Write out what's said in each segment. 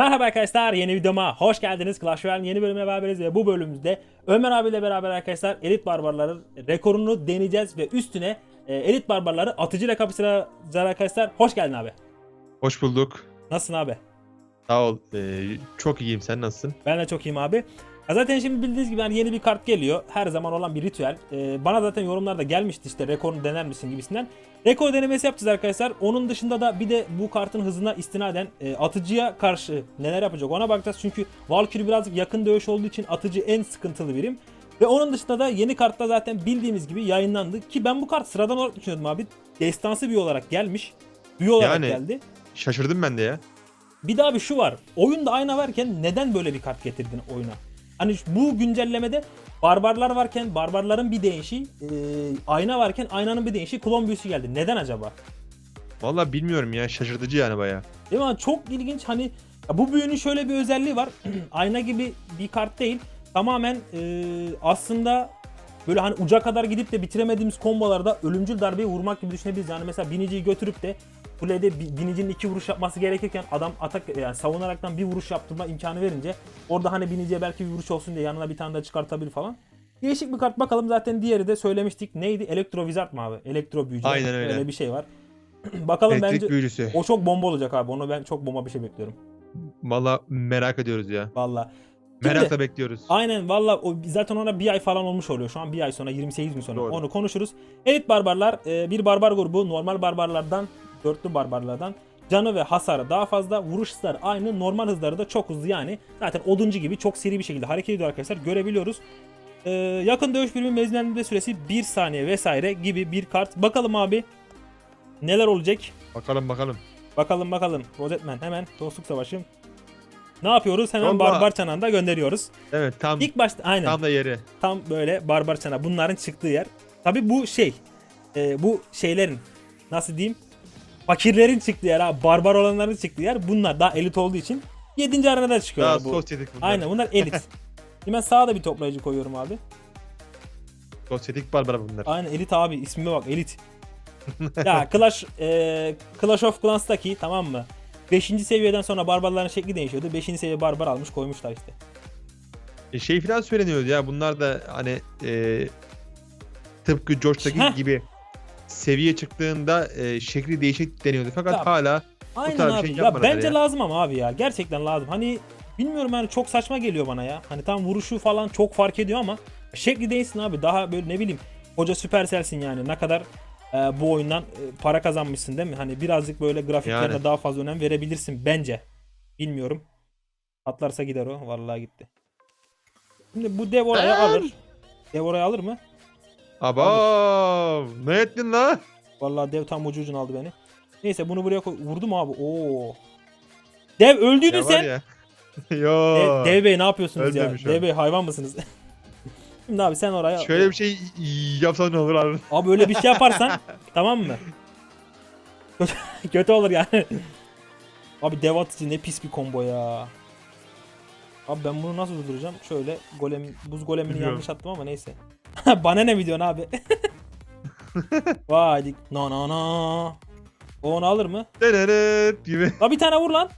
Merhaba arkadaşlar yeni videoma hoş geldiniz. Clash Royale yeni bölümüne beraberiz ve bu bölümümüzde Ömer abiyle beraber arkadaşlar elit barbarların rekorunu deneyeceğiz ve üstüne e, elit barbarları atıcıyla kapıştıracağız arkadaşlar. Hoş geldin abi. Hoş bulduk. Nasılsın abi? Sağ ol. Ee, çok iyiyim. Sen nasılsın? Ben de çok iyiyim abi. Ya zaten şimdi bildiğiniz gibi hani yeni bir kart geliyor. Her zaman olan bir ritüel. Ee, bana zaten yorumlarda gelmişti işte rekorunu dener misin gibisinden. Rekor denemesi yapacağız arkadaşlar. Onun dışında da bir de bu kartın hızına istinaden e, atıcıya karşı neler yapacak ona bakacağız. Çünkü Valkyrie birazcık yakın dövüş olduğu için atıcı en sıkıntılı birim. Ve onun dışında da yeni kartta zaten bildiğimiz gibi yayınlandı. Ki ben bu kart sıradan olarak düşünüyordum abi. Destansı bir olarak gelmiş. Büyü olarak Yani- geldi. Şaşırdım ben de ya. Bir daha bir şu var. Oyunda ayna varken neden böyle bir kart getirdin oyuna? Hani bu güncellemede barbarlar varken barbarların bir değişi, e, ayna varken aynanın bir değişi, klon büyüsü geldi. Neden acaba? Vallahi bilmiyorum ya. Şaşırtıcı yani baya. Değil mi? abi? Çok ilginç. Hani ya bu büyünün şöyle bir özelliği var. ayna gibi bir kart değil. Tamamen e, aslında böyle hani uca kadar gidip de bitiremediğimiz kombolarda ölümcül darbeyi vurmak gibi düşünebiliriz. Yani mesela biniciyi götürüp de kulede bi- binicinin iki vuruş yapması gerekirken adam atak yani savunaraktan bir vuruş yaptırma imkanı verince orada hani biniciye belki bir vuruş olsun diye yanına bir tane daha çıkartabilir falan. Değişik bir kart bakalım zaten diğeri de söylemiştik. Neydi? Elektro Wizard mı abi? Elektro büyücü. Aynen öyle. Öyle bir şey var. bakalım Elektrik bence büyücüsü. o çok bomba olacak abi. Onu ben çok bomba bir şey bekliyorum. Valla merak ediyoruz ya. Valla. Merakla bekliyoruz. Aynen valla o zaten ona bir ay falan olmuş oluyor. Şu an bir ay sonra 28 gün sonra Doğru. onu konuşuruz. Elit barbarlar e, bir barbar grubu normal barbarlardan dörtlü barbarlardan canı ve hasarı daha fazla vuruş hızları aynı normal hızları da çok hızlı yani zaten oduncu gibi çok seri bir şekilde hareket ediyor arkadaşlar görebiliyoruz. E, yakın dövüş birimi mevzilendirme süresi 1 saniye vesaire gibi bir kart. Bakalım abi neler olacak? Bakalım bakalım. Bakalım bakalım. Rozetman hemen dostluk savaşı. Ne yapıyoruz? Hemen Yolla. barbar çanağında gönderiyoruz. Evet tam İlk başta aynen tam da yeri. tam böyle barbar çana bunların çıktığı yer. Tabi bu şey e, bu şeylerin nasıl diyeyim fakirlerin çıktığı yer ha barbar olanların çıktığı yer bunlar daha elit olduğu için 7. arenada Daha çıkıyorlar bu. sosyetik bunlar. Aynen bunlar elit. Şimdi ben sağa da bir toplayıcı koyuyorum abi. Sosyetik barbara bunlar. Aynen elit abi ismime bak elit. ya Clash e, Clash of Clans'taki tamam mı? 5. seviyeden sonra barbarların şekli değişiyordu. 5. seviye barbar almış koymuşlar işte. E, şey falan söyleniyordu ya. Bunlar da hani e, tıpkı George'daki Heh. gibi seviye çıktığında e, şekli değişik deniyordu. Fakat Ya, hala Aynen tarz bir abi. şey ya yapmadılar bence ya. lazım ama abi ya. Gerçekten lazım. Hani bilmiyorum yani çok saçma geliyor bana ya. Hani tam vuruşu falan çok fark ediyor ama şekli değilsin abi. Daha böyle ne bileyim koca Supercell'sin yani. Ne kadar e, bu oyundan e, para kazanmışsın değil mi? Hani birazcık böyle grafiklerine Yani. daha fazla önem verebilirsin bence. Bilmiyorum. Atlarsa gider o. Vallahi gitti. Şimdi bu dev oraya Aa! alır. Dev oraya alır mı? Aba ne ettin la? Vallahi dev tam ucu ucuna aldı beni. Neyse bunu buraya koy. Vurdu mu abi? Oo. Dev öldüydün Ya var sen. ya. Yo. Dev, Dev Bey ne yapıyorsunuz ya? Ölmemiş o. Dev Bey hayvan mısınız? Şimdi abi sen oraya Şöyle bir şey yapsan ne olur abi? abi öyle bir şey yaparsan tamam mı? Kötü- olur yani. Abi dev atıcı ne pis bir combo ya. Abi ben bunu nasıl durduracağım? Şöyle golem buz golemini Bilmiyorum. yanlış attım ama neyse. Bana ne videon abi? Vay dik. No no no. O onu alır mı? Denenet gibi. La bir tane vur lan.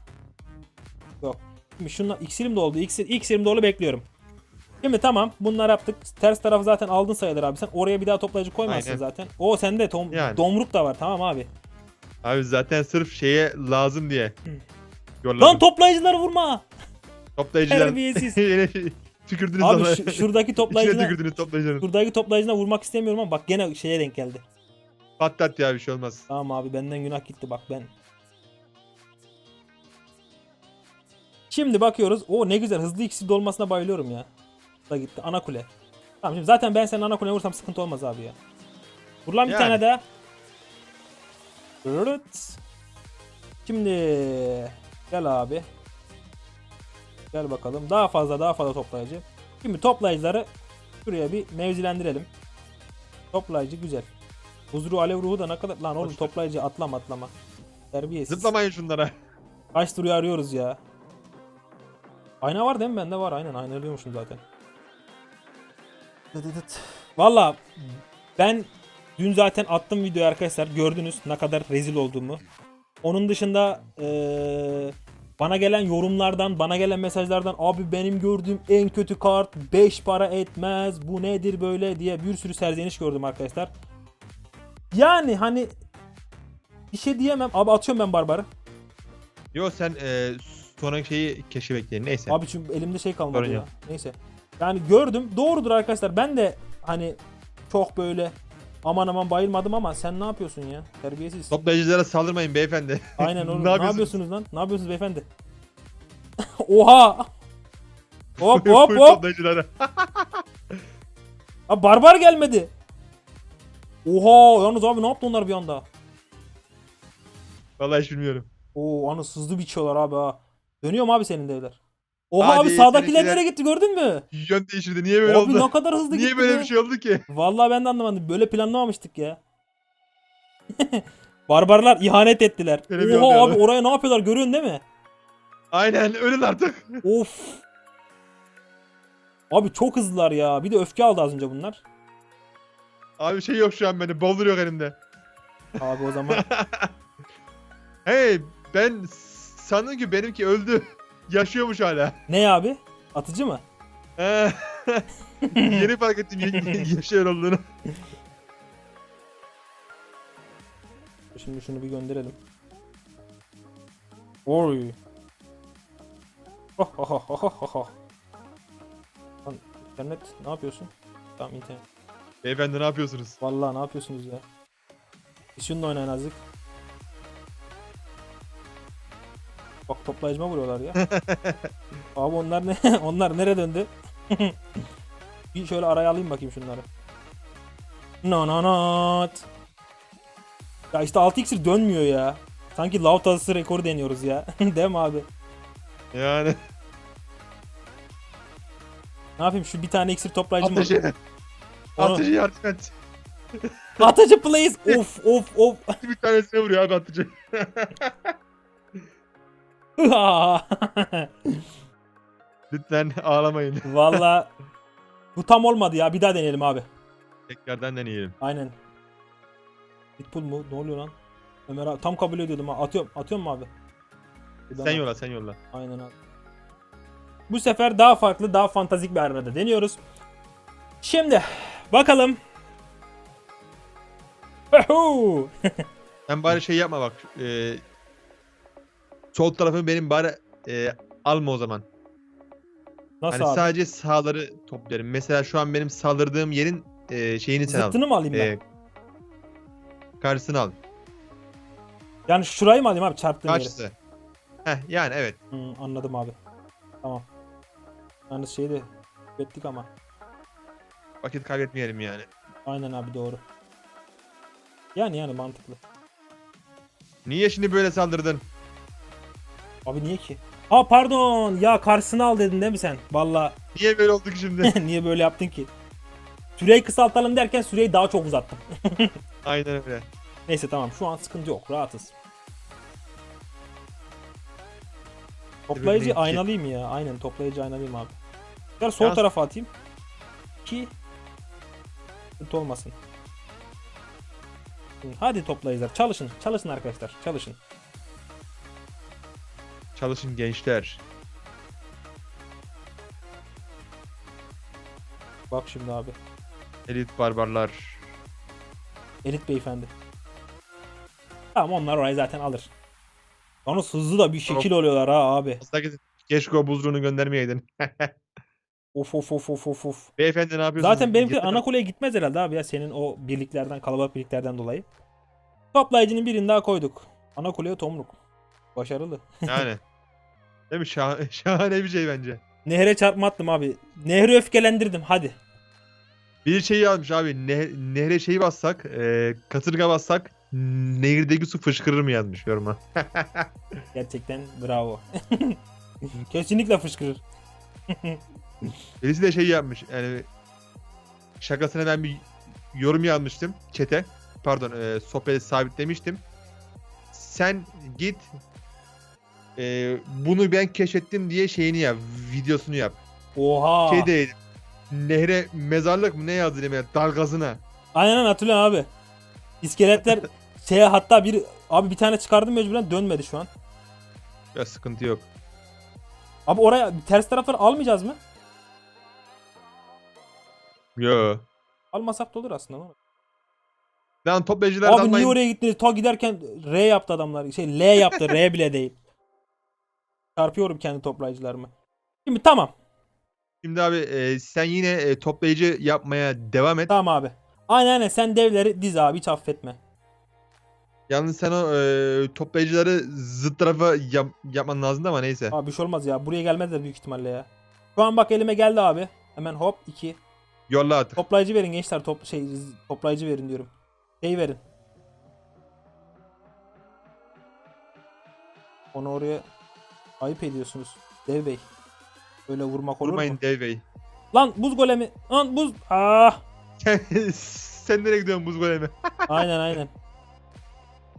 Yok. Şimdi şundan iksirim de oldu. İksir, iksirim dolu bekliyorum. Şimdi tamam bunları yaptık. Ters tarafı zaten aldın sayılır abi sen. Oraya bir daha toplayıcı koymazsın Aynen. zaten. O sende tom, Yani. domruk da var tamam abi. Abi zaten sırf şeye lazım diye. Yolladım. Lan toplayıcıları vurma. Toplayıcılar. Terbiyesiz. Yine tükürdünüz Abi ona. şu- şuradaki İçine toplayıcına tükürdünüz toplayıcının. şuradaki toplayıcına vurmak istemiyorum ama bak gene şeye denk geldi. Patlat ya bir şey olmaz. Tamam abi benden günah gitti bak ben. Şimdi bakıyoruz. O ne güzel hızlı ikisi dolmasına bayılıyorum ya. Da gitti ana kule. Tamam şimdi zaten ben senin ana kuleye vursam sıkıntı olmaz abi ya. Vur lan bir Yani. tane daha. Rırt. Şimdi gel abi. Gel bakalım. Daha fazla daha fazla toplayıcı. Şimdi toplayıcıları şuraya bir mevzilendirelim. Toplayıcı güzel. Huzuru alev ruhu da ne kadar... Lan oğlum Boş ver. toplayıcı atlama atlama. Terbiyesiz. Zıplamayın şunlara. Kaç duruyor arıyoruz ya. Ayna var değil mi? Bende var aynen aynalıyormuşum zaten. Valla ben dün zaten attım videoyu arkadaşlar gördünüz ne kadar rezil olduğumu. Onun dışında eee bana gelen yorumlardan, bana gelen mesajlardan abi benim gördüğüm en kötü kart 5 para etmez. Bu nedir böyle diye bir sürü serzeniş gördüm arkadaşlar. Yani hani bir şey diyemem. Abi atıyorum ben barbarı. Yo sen e, sonraki şeyi keşke bekleyin. Neyse. Abi çünkü elimde şey kalmadı Sorun ya. yok. Neyse. Yani gördüm. Doğrudur arkadaşlar. Ben de hani çok böyle aman aman bayılmadım ama sen ne yapıyorsun ya? Terbiyesiz. Toplayıcılara saldırmayın beyefendi. Aynen oğlum. Ne ne, yapıyorsunuz? lan? Ne yapıyorsunuz beyefendi? Oha! Hop hop hop. Abi barbar gelmedi. Oha! Yalnız abi ne yaptı onlar bir anda? Vallahi hiç bilmiyorum. Oo anı hızlı biçiyorlar abi ha. Dönüyor mu abi senin devler? Oha Hadi, abi sağdakiler nereye gitti gördün mü? Yön değiştirdi. Niye böyle abi oldu? ne kadar hızlı Niye gitti böyle be. bir şey oldu ki? Vallahi ben de anlamadım. Böyle planlamamıştık ya. Barbarlar ihanet ettiler. Öyle Oha abi oraya ne yapıyorlar görüyorsun değil mi? Aynen ölün artık. Of. Abi çok hızlılar ya. Bir de öfke aldı az önce bunlar. Abi şey yok şu an benim. Boulder yok elimde. Abi o zaman Hey ben sandım ki benimki öldü. Yaşıyormuş hala. ne abi? Atıcı mı? He. Yeni fark ettim yaşıyor olduğunu. Şimdi şunu bir gönderelim. Oy. Oh, oh, oh, oh, oh, oh. Lan internet ne yapıyorsun? Tamam internet. Beyefendi ne yapıyorsunuz? Vallahi ne yapıyorsunuz ya? Bir şununla oynayın azıcık. Bak toplayıcıma vuruyorlar ya. Abi onlar ne? onlar nereye döndü? bir şöyle araya alayım bakayım şunları. No no not. Ya işte 6 iksir dönmüyor ya. Sanki lav tazısı rekoru deniyoruz ya. Değil mi abi? Yani Ne yapayım şu bir tane iksir toplayıcım var. atıcı. Onu- Atıcı yardım et. Atıcı please. of of of. Bir tanesine vuruyor abi atıcı. Lütfen ağlamayın. Valla bu tam olmadı ya. Bir daha deneyelim abi. Tekrardan deneyelim. Aynen. Pitbull mu? Ne oluyor lan? Ömer abi tam kabul ediyordum ha. Atıyorum. Atıyorum mu abi? Bir Sen yolla sen yolla. Aynen abi. Bu sefer daha farklı, daha fantastik bir arenada deniyoruz. Şimdi bakalım. Huhu! Sen bari şey yapma bak. E, sol tarafı benim bari e, alma o zaman. Nasıl hani abi? sadece sağları toplarım. Mesela şu an benim saldırdığım yerin e, şeyini sen al. Zıttını mı alayım ben? E, karşısını al. Yani şurayı mı alayım abi çarptığım yeri? Karşısı. Heh yani evet. Hmm, anladım abi. Tamam. Yalnız şeyi de ettik ama. Vakit kaybetmeyelim yani. Aynen abi doğru. Yani yani mantıklı. Niye şimdi böyle saldırdın? Abi niye ki? Aa pardon ya karşısına al dedin değil mi sen? Valla Niye böyle olduk şimdi? niye böyle yaptın ki? Süreyi kısaltalım derken süreyi daha çok uzattım. Aynen öyle. Neyse tamam şu an sıkıntı yok rahatız. Toplayıcı iki. aynalıyım ya. Aynen toplayıcı aynalıyım abi. Gel sol Yalnız- tarafa atayım. Ki sıkıntı olmasın. Hadi toplayıcılar çalışın. Çalışın arkadaşlar. Çalışın. Çalışın gençler. Bak şimdi abi. Elit barbarlar. Elit beyefendi. Tamam onlar orayı zaten alır. Yalnız hızlı da bir şekil oluyorlar ha abi. Keşke o buzluğunu göndermeyeydin. Of of of of of of. Beyefendi ne yapıyorsunuz? Zaten benimki Yeter- ana kuleye gitmez herhalde abi ya senin o birliklerden kalabalık birliklerden dolayı. Toplayıcının birini daha koyduk. Ana kuleye tomruk. Başarılı. Yani. Değil mi? Şah- şahane bir şey bence. Nehre çarpma attım abi. Nehri öfkelendirdim hadi. Bir şey yazmış abi. Ne, nehre şeyi bassak, e, kasırga bassak nehirdeki su fışkırır mı yazmış yoruma. Gerçekten bravo. Kesinlikle fışkırır. Birisi de şey yapmış. Yani şakasına ben bir yorum yazmıştım çete. Pardon, e, sohbeti sabitlemiştim. Sen git e, bunu ben keşfettim diye şeyini yap, videosunu yap. Oha. Şey değil. Nehre mezarlık mı ne yazdı demeye dalgasına. Aynen hatırlıyorum abi. İskeletler şeye hatta bir abi bir tane çıkardım mecburen dönmedi şu an. Ya sıkıntı yok. Abi oraya ters tarafları almayacağız mı? Yo. Almasak da olur aslında. ama. Lan toplayıcılar Abi niye almayın. oraya gittiniz? Ta giderken R yaptı adamlar. Şey L yaptı. R bile değil. Çarpıyorum kendi toplayıcılarımı. Şimdi tamam. Şimdi abi e, sen yine e, toplayıcı yapmaya devam et. Tamam abi. Aynen aynen sen devleri diz abi hiç affetme. Yalnız sen o e, toplayıcıları zıt tarafa yap, yapman lazım da ama neyse. Abi bir şey olmaz ya. Buraya gelmezler büyük ihtimalle ya. Şu an bak elime geldi abi. Hemen hop 2. Yolla artık. Toplayıcı verin gençler. Top, şey toplayıcı verin diyorum. Şey verin. Onu oraya Ayıp ediyorsunuz. Dev Bey. Böyle vurmak olur Vurmayın mu? Dev Bey. Lan buz golemi. Lan buz. Ah. Sen nereye gidiyorsun buz golemi? aynen aynen.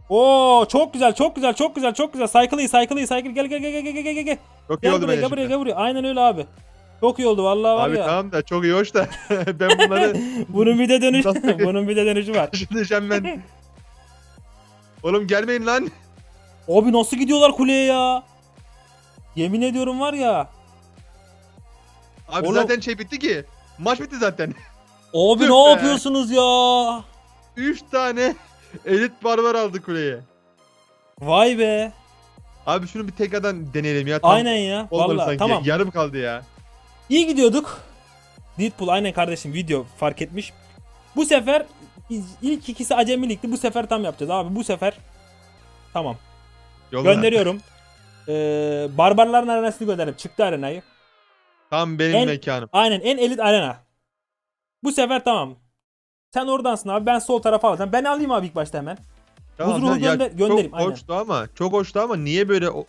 Oo çok güzel çok güzel çok güzel çok güzel. Cycle'ı cycle'ı cycle gel gel gel gel gel gel gel. Çok iyi oldu buraya, gel buraya gel buraya. Aynen öyle abi. Çok iyi oldu vallahi var abi, ya. Abi tamam da çok iyi hoş da ben bunları bunun bir de dönüş bunun bir de dönüşü var. Karşılayacağım ben. Oğlum gelmeyin lan. Abi nasıl gidiyorlar kuleye ya? Yemin ediyorum var ya. Abi Oğlum- zaten şey bitti ki. Maç bitti zaten. Abi Tüh ne be. yapıyorsunuz ya? 3 tane elit barbar aldı kuleye. Vay be. Abi şunu bir tekrardan deneyelim ya. Tam Aynen ya. olmadı Vallahi sanki. tamam. Yarım kaldı ya. İyi gidiyorduk. Deadpool aynen kardeşim video fark etmiş. Bu sefer ilk ikisi acemilikti. Bu sefer tam yapacağız abi. Bu sefer tamam. Yolla. Gönderiyorum. Ee, Barbarların arenasını gönderdim. Çıktı arenayı. Tam benim En- mekanım. Aynen en elit arena. Bu sefer tamam. Sen oradansın abi. Ben sol tarafa alacağım. Ben alayım abi ilk başta hemen. Tamam, ruhu sen- ya gönder- göndereyim, Çok aynen. hoştu ama. Çok hoştu ama niye böyle o-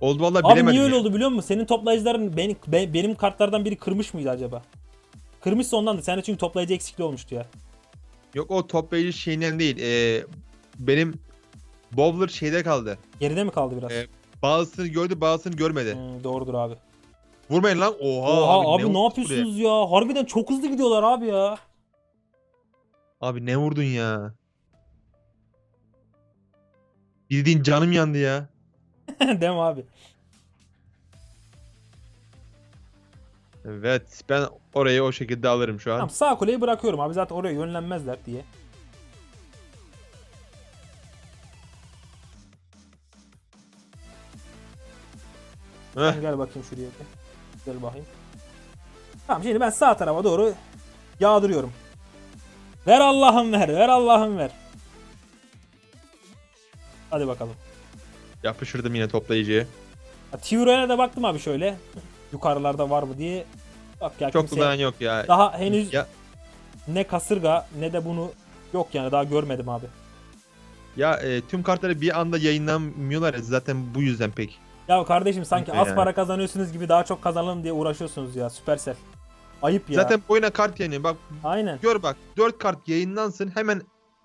oldu vallahi Abi bilemedim. niye öyle ya. oldu biliyor musun? Senin toplayıcıların benim, be- benim kartlardan biri kırmış mıydı acaba? Kırmışsa ondandı. Sende çünkü toplayıcı eksikliği olmuştu ya. Yok o toplayıcı şeyinden değil. Ee, benim Bowler şeyde kaldı. Geride mi kaldı biraz? Evet. Bazısını gördü bazısını görmedi. Hmm, doğrudur abi. Vurmayın lan. Oha, Oha abi, ne, ne, vurdun yapıyorsunuz ya? Harbiden çok hızlı gidiyorlar abi ya. buraya? Abi ne vurdun ya? Bildiğin canım yandı ya. Değil mi abi? Evet ben orayı o şekilde alırım şu an. Tamam sağ kuleyi bırakıyorum abi. Zaten oraya yönlenmezler diye. Gel bakayım şuraya. bir. Gel bakayım. Tamam şimdi ben sağ tarafa doğru yağdırıyorum. Ver Allah'ım ver. Ver Allah'ım ver. Hadi bakalım. yapıştırdım yine toplayıcıya. Ya, Tiuro'ya da baktım abi şöyle. Yukarılarda var mı diye. Bak ya Çok kimse yok ya. daha henüz Ya, ne kasırga ne de bunu yok yani daha görmedim abi. ya e, tüm kartları bir anda yayınlanmıyorlar ya zaten bu yüzden pek. Ya kardeşim sanki az para kazanıyorsunuz gibi daha çok kazanalım diye uğraşıyorsunuz ya Supercell. Ayıp ya. Zaten boyuna kart yayınlıyor. Bak Aynen. gör bak 4 kart yayınlansın hemen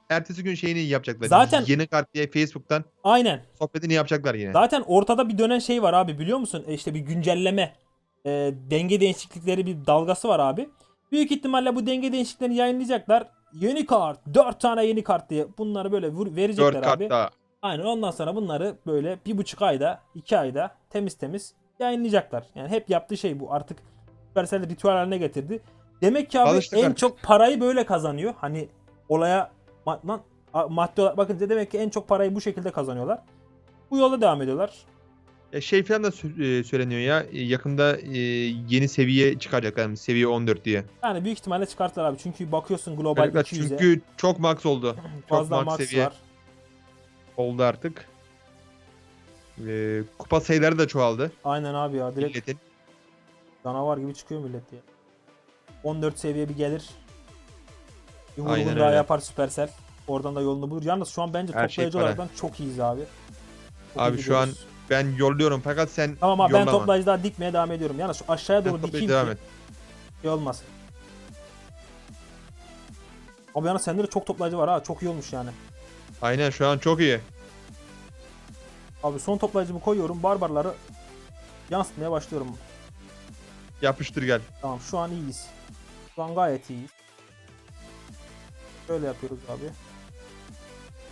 ertesi gün şeyini yapacaklar. Zaten- Yeni kart diye Facebook'tan Aynen. sohbetini yapacaklar yine. Zaten ortada bir dönen şey var abi biliyor musun? E işte bir güncelleme. e, denge değişiklikleri bir dalgası var abi. Büyük ihtimalle bu denge değişikliklerini yayınlayacaklar. Yeni kart, 4 tane yeni kart diye bunları böyle vur, verecekler 4 abi. kart daha. Aynen ondan sonra bunları böyle bir buçuk ayda, iki ayda temiz temiz yayınlayacaklar. Yani hep yaptığı şey bu. Artık Supercell ritüel haline getirdi. Demek ki abi Alıştık en artık. çok parayı böyle kazanıyor. Hani olaya ma- lan, maddi olarak bakınca demek ki en çok parayı bu şekilde kazanıyorlar. Bu yolda devam ediyorlar. Ya şey falan da sö- e, söyleniyor ya. e, Yakında e, yeni seviye çıkacaklar. yani Seviye 14 diye. Yani büyük ihtimalle çıkarttılar abi. Çünkü bakıyorsun global Çocuklar 200'e çünkü çok max oldu. Çok fazla max, max seviye var. Oldu artık. E, kupa sayıları da çoğaldı. Aynen abi ya. Direkt Milletin. canavar gibi çıkıyor millet ya. 14 seviye bir gelir. Bir vurgun Aynen daha öyle. yapar Supercell. Oradan da yolunu bulur. Yalnız şu an bence Her şey toplayıcı para. çok iyiyiz abi. Çok Abi iyi şu an gidiyoruz. Ben yolluyorum fakat sen Tamam abi ben yollama. toplayıcı daha dikmeye devam ediyorum. Yalnız şu aşağıya Sen doğru toplayıcı dikeyim devam ki et. şey olmaz. Abi yalnız sende de çok toplayıcı var ha. Çok iyi olmuş yani. Aynen şu an çok iyi. Abi son toplayıcımı koyuyorum. Barbarları yansıtmaya başlıyorum. Yapıştır gel. Tamam şu an iyiyiz. Şu an gayet iyiyiz. Şöyle yapıyoruz abi.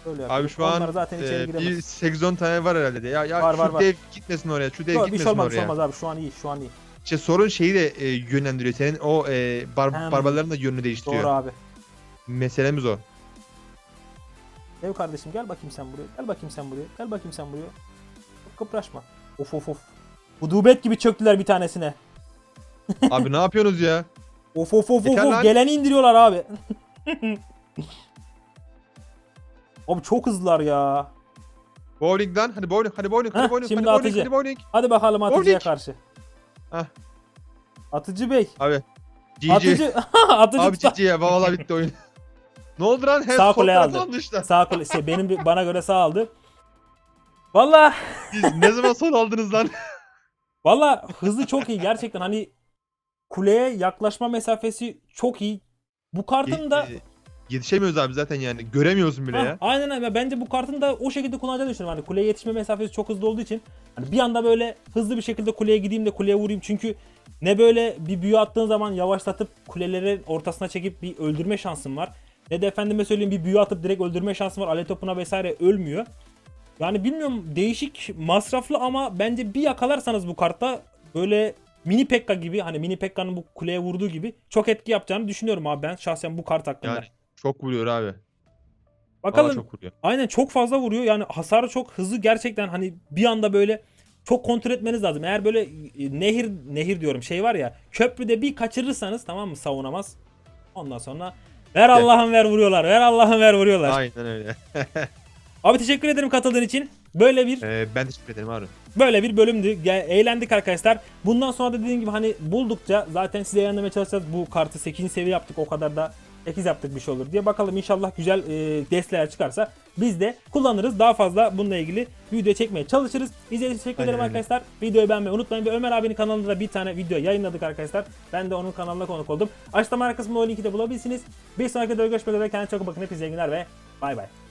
Böyle Abi yapıyoruz. şu an Onlar zaten içeri e, bir giremez. 8-10 tane var herhalde de. Ya, ya Var, şu var, var. dev gitmesin oraya. Şu dev Yok, bir şey gitmesin olmaz, bir şey oraya. olmaz abi. Şu an iyi, şu an iyi. İşte sorun şeyi de e, yönlendiriyor. Senin o e, bar Hem. barbarların da yönünü değiştiriyor. Doğru abi. Meselemiz o. Ev kardeşim gel bakayım sen buraya. Gel bakayım sen buraya. Gel bakayım sen buraya. Çok kıpraşma. Of of of. Udubet gibi çöktüler bir tanesine. Abi ne yapıyorsunuz ya? Of of of of Yeter of. lan. Geleni indiriyorlar abi. abi çok hızlılar ya. Bowling lan. Hadi bowling. Hadi bowling. Heh, Hadi bowling. şimdi hadi bowling. atıcı. Hadi bowling. Hadi bakalım Atıcı'ya Bowling. karşı. Hah. Atıcı Bey. Abi. GG. Atıcı. Atıcı Abi tutar. GG ya. Vallahi bitti oyun. Ne oldu lan? Sağ tarafa aldı. almışlar. Sağ kol şey, benim bana göre sağ aldı. Valla Siz ne zaman sol aldınız lan? valla hızı çok iyi gerçekten hani kuleye yaklaşma mesafesi çok iyi. Bu kartın da Ye- Yetişemiyoruz abi zaten yani. Göremiyorsun bile Ha, ya. aynen öyle. Bence bu kartın da o şekilde kullanacağını düşünüyorum. Hani kuleye yetişme mesafesi çok hızlı olduğu için hani bir anda böyle hızlı bir şekilde kuleye gideyim de kuleye vurayım. Çünkü ne böyle bir büyü attığın zaman yavaşlatıp kuleleri ortasına çekip bir öldürme şansın var. Ne de efendime söyleyeyim bir büyü atıp direkt öldürme şansın var. Ale topuna vesaire ölmüyor. Yani bilmiyorum değişik masraflı ama bence bir yakalarsanız bu kartta böyle mini Pekka gibi hani mini Pekka'nın bu kuleye vurduğu gibi çok etki yapacağını düşünüyorum abi ben şahsen bu kart hakkında. Yani çok vuruyor abi. Vallahi Bakalım çok vuruyor. Aynen çok fazla vuruyor. Yani hasarı çok hızlı gerçekten hani bir anda böyle çok kontrol etmeniz lazım. Eğer böyle e, nehir nehir diyorum şey var ya köprüde bir kaçırırsanız tamam mı savunamaz. Ondan sonra ver Allah'ım ver vuruyorlar. Ver Allah'ım ver vuruyorlar. Aynen öyle. Abi teşekkür ederim katıldığın için. Böyle bir Ee, ben teşekkür ederim abi. böyle bir bölümdü. Eğlendik arkadaşlar. Bundan sonra da dediğim gibi hani buldukça zaten size yayınlamaya çalışacağız. Bu kartı 8. seviye yaptık. O kadar da 8 yaptık bir şey olur diye. Bakalım inşallah güzel e, desteler çıkarsa biz de kullanırız. Daha fazla bununla ilgili video çekmeye çalışırız. İzlediğiniz için teşekkür ederim arkadaşlar. Videoyu beğenmeyi unutmayın. Ve Ömer abinin kanalında da bir tane video yayınladık arkadaşlar. Ben de onun kanalına konuk oldum. Açıklama kısmında o linki de bulabilirsiniz. Bir sonraki videoda görüşmek üzere. Kendinize çok bakın. Hepinize iyi günler ve bay bay.